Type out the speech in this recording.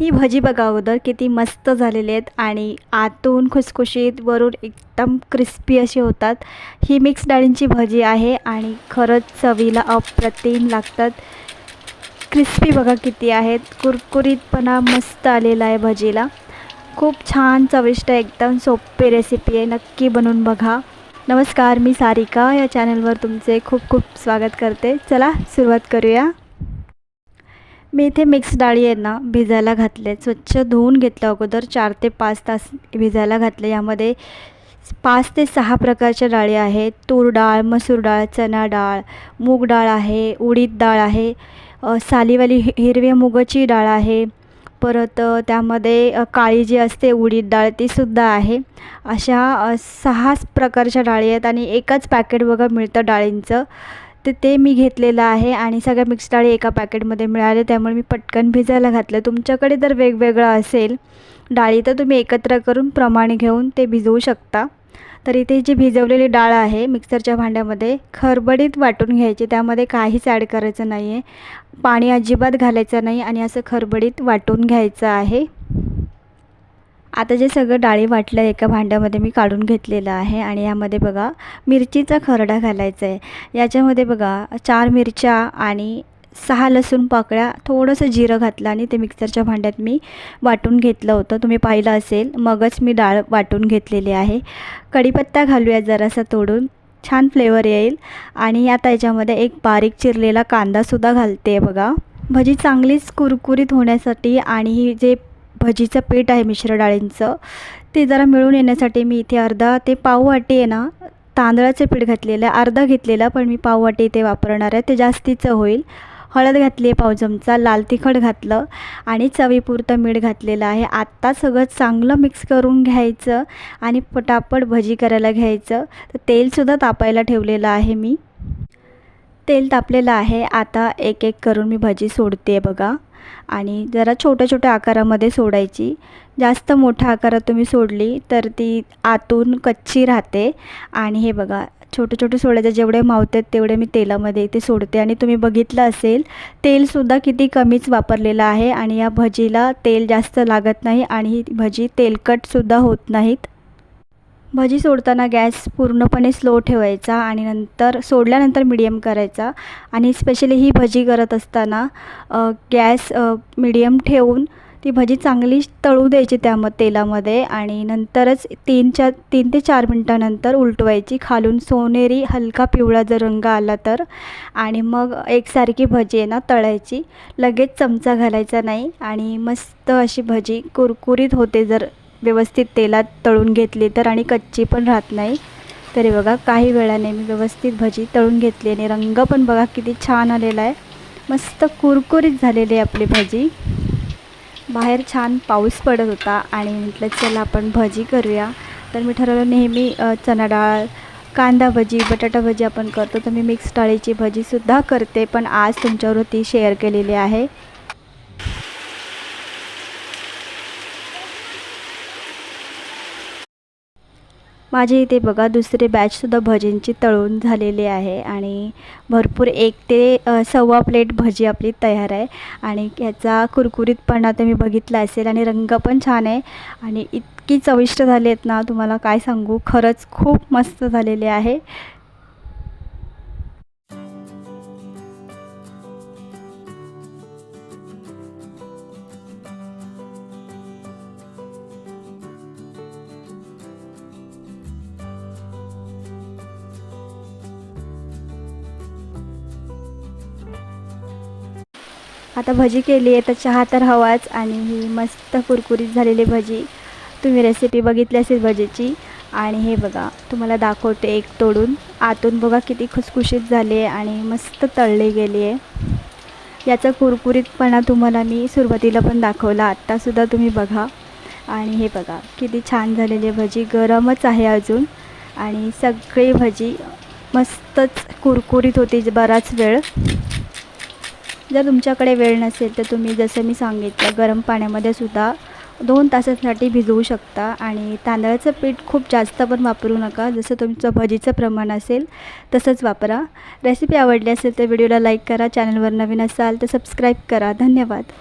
ही भजी बघा अगोदर किती मस्त झालेली आहेत आणि आतून खुसखुशीत वरून एकदम क्रिस्पी अशी होतात. ही मिक्स डाळींची भजी आहे आणि खरंच चवीला अप्रतिम लागतात. क्रिस्पी बघा किती आहेत. कुरकुरीतपणा मस्त आलेला आहे भजीला. खूप छान चविष्ट एकदम सोपी रेसिपी आहे. नक्की बनवून बघा. नमस्कार मी सारिका. या चॅनलवर तुमचे खूप खूप स्वागत करते. चला सुरुवात करूया. मी इथे मिक्स डाळी आहे ना भिजायला घातले. स्वच्छ धुवून घेतलं अगोदर चार ते पाच तास भिजायला घातले. यामध्ये पाच ते सहा प्रकारच्या डाळी आहेत. तूर डाळ मसूर डाळ चणा डाळ मूग डाळ आहे उडीद डाळ आहे सालीवाली हिरव्या मुगाची डाळ आहे. परत त्यामध्ये काळी जी असते उडीद डाळ तीसुद्धा आहे. अशा सहा प्रकारच्या डाळी आहेत आणि एकाच पॅकेट बघा मिळतं डाळींचं. तर ते मी घेतलेलं आहे आणि सगळ्या मिक्स डाळी एका पॅकेटमध्ये मिळाले. त्यामुळे मी पटकन भिजायला घातलं. तुमच्याकडे जर वेगवेगळं असेल डाळी तर तुम्ही एकत्र करून प्रमाणे घेऊन ते भिजवू शकता. तर इथे जी भिजवलेली डाळ आहे मिक्सरच्या भांड्यामध्ये खरबडीत वाटून घ्यायची. त्यामध्ये काहीच ॲड करायचं नाही आहे पाणी अजिबात घालायचं नाही आणि असं खरबडीत वाटून घ्यायचं आहे. आता जे सगळं डाळी वाटलं एका भांड्यामध्ये मी काढून घेतलेलं आहे आणि यामध्ये बघा मिरचीचा खरडा घालायचा आहे. याच्यामध्ये बघा चार मिरच्या आणि सहा लसूण पाकळ्या थोडंसं जिरं घातलं आणि ते मिक्सरच्या भांड्यात मी वाटून घेतलं होतं. तुम्ही पाहिलं असेल मगच मी डाळ वाटून घेतलेली आहे. कढीपत्ता घालूया जरासा तोडून. छान फ्लेवर येईल. आणि आता याच्यामध्ये एक बारीक चिरलेला कांदासुद्धा घालते बघा. भजी चांगलीच कुरकुरीत होण्यासाठी आणि जे भजीचं पीठ आहे मिश्र डाळींचं. ते जरा मिळून येण्यासाठी मी इथे अर्धा ते पाव वाटी आहे ना तांदळाचं पीठ घातलेलं आहे. अर्धा घेतलेला पण मी पाव वाटी इथे वापरणार आहे. ते जास्तीचं होईल. हळद घातली आहे पाव चमचा लाल तिखट घातलं आणि चवीपुरतं मीठ घातलेलं आहे. आत्ता सगळं चांगलं मिक्स करून घ्यायचं आणि पटापट भजी करायला घ्यायचं. तर तेलसुद्धा तापायला ठेवलेलं आहे मी. तेल तापलेलं आहे. आता एक एक करून मी भजी सोडते बघा. आणि जरा छोट्या छोट्या आकारामध्ये सोडायची. जास्त मोठ्या आकारात तुम्ही सोडली तर ती आतून कच्ची राहते. आणि हे बघा छोटे छोटे सोडायचे जेवढे मावतात तेवढे मी तेलामध्ये इथे सोडते. आणि तुम्ही बघितलं असेल तेलसुद्धा किती कमीच वापरलेलं आहे. आणि या भजीला तेल जास्त लागत नाही आणि ही भजी तेलकटसुद्धा होत नाहीत. भजी सोडताना गॅस पूर्णपणे स्लो ठेवायचा आणि नंतर सोडल्यानंतर मिडियम करायचा. आणि स्पेशली ही भजी करत असताना गॅस मिडियम ठेवून ती भजी चांगली तळू द्यायची त्याम तेलामध्ये आणि नंतरच तीन चार तीन ते चार मिनटानंतर उलटवायची. खालून सोनेरी हलका पिवळा जर रंग आला तर. आणि मग एकसारखी भजी आहे ना तळायची. लगेच चमचा घालायचा नाही. आणि मस्त अशी भजी कुरकुरीत होते जर व्यवस्थित तेलात तळून घेतली तर आणि कच्ची पण राहत नाही. तरी बघा काही वेळाने मी व्यवस्थित भजी तळून घेतली आणि रंग पण बघा किती छान आलेला आहे. मस्त कुरकुरीत झालेली आहे आपली भजी. बाहेर छान पाऊस पडत होता आणि म्हटलं चला आपण भजी करूया. तर मी ठरवलं नेहमी चणा डाळ कांदा भजी बटाटा भजी आपण करतो. तर मी मिक्स डाळीची भजीसुद्धा करते पण आज तुमच्यावर ती शेअर केलेली आहे. माझे इथे बघा दुसरे बॅचसुद्धा भजींची तळून झालेली आहे आणि भरपूर एक ते सव्वा प्लेट भजी आपली तयार आहे. आणि याचा कुरकुरीतपणा तुम्ही बघितला असेल आणि रंग पण छान आहे. आणि इतकी चविष्ट झाली आहेत ना तुम्हाला काय सांगू? खरंच खूप मस्त झालेले आहे. आता भजी केली आहे तर चहा तर हवाच आणि ही मस्त कुरकुरीत झालेली भजी. तुम्ही रेसिपी बघितली असेल भजीची. आणि हे बघा तुम्हाला दाखवते एक तोडून. आतून बघा किती खुसखुशीत झाली आहे आणि मस्त तळली गेली आहे. याचा कुरकुरीतपणा तुम्हाला मी सुरुवातीला पण दाखवला आत्तासुद्धा तुम्ही बघा. आणि हे बघा किती छान झालेली भजी गरमच आहे अजून. आणि सगळी भजी मस्तच कुरकुरीत होती बराच वेळ. जर तुमच्याकडे वेळ नसेल तर तुम्ही जसं मी सांगितलं गरम पाण्यामध्ये सुद्धा दोन तासासाठी भिजवू शकता. आणि तांदळाचं पीठ खूप जास्त पण वापरू नका. जसं तुमचं भजीचं प्रमाण असेल तसंच वापरा. रेसिपी आवडली असेल तर व्हिडिओला लाईक करा. चॅनलवर नवीन असाल तर सबस्क्राईब करा. धन्यवाद.